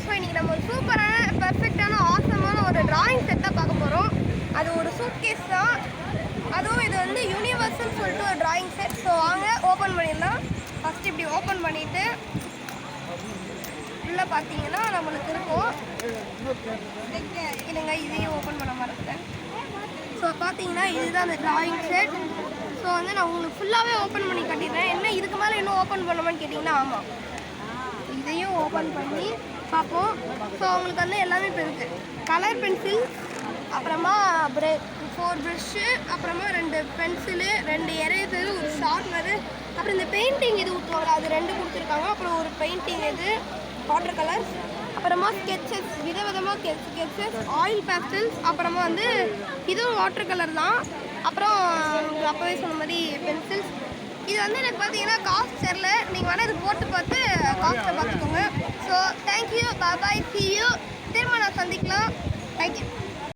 So இன்றைக்கி நம்ம ஒரு சூப்பரான பர்ஃபெக்டான ஆசமான ஒரு ட்ராயிங் செட் தான் பார்க்க போகிறோம் அது ஒரு சூட்கேஸ் தான். அதுவும் இது வந்து யூனிவர்சல் சொல்லிட்டு ஒரு ட்ராயிங் செட் ஸோ வாங்க ஓப்பன் பண்ணிடலாம். ஃபஸ்ட்டு இப்படி ஓப்பன் பண்ணிவிட்டு உள்ளே பார்த்தீங்கன்னா நம்மளுக்கு இருக்கும். இல்லைங்க இதையும் ஓப்பன் பண்ண மறந்துட்டேன். ஸோ பார்த்தீங்கன்னா இதுதான் அந்த ட்ராயிங் செட் ஸோ வந்து நான் உங்களுக்கு ஃபுல்லாகவே ஓப்பன் பண்ணி கட்டிடுறேன். என்ன இதுக்கு மேலே இன்னும் ஓப்பன் பண்ணுமான்னு கேட்டிங்கன்னா ஆமாம் இதையும் ஓப்பன் பண்ணி பார்ப்போம். ஸோ உங்களுக்கு வந்து எல்லாமே இப்போ இருக்குது கலர் பென்சில் அப்புறமா ப்ரெ ஃபோர் ப்ரஷ்ஷு அப்புறமா ரெண்டு பென்சிலு ரெண்டு எரேசரு ஒரு ஷார்ப்னரு அப்புறம் இந்த பெயிண்டிங் இது ஊற்றுவாங்க அது ரெண்டு கொடுத்துருக்காங்க. அப்புறம் ஒரு பெயிண்டிங் இது வாட்டர் கலர்ஸ் அப்புறமா ஸ்கெட்சஸ் விதவிதமாக ஸ்கெட்சஸ் ஆயில் பேஸ்டல்ஸ் அப்புறமா வந்து இதுவும் வாட்டர் கலர் தான். அப்புறம் அப்போவே சொன்ன மாதிரி பென்சில்ஸ் இது வந்து எனக்கு பார்த்தீங்கன்னா காஸ்ட் தெரில நீங்கள் வேணால் இது போட்டு பார்த்து রাখিও বাবাই ফিরিও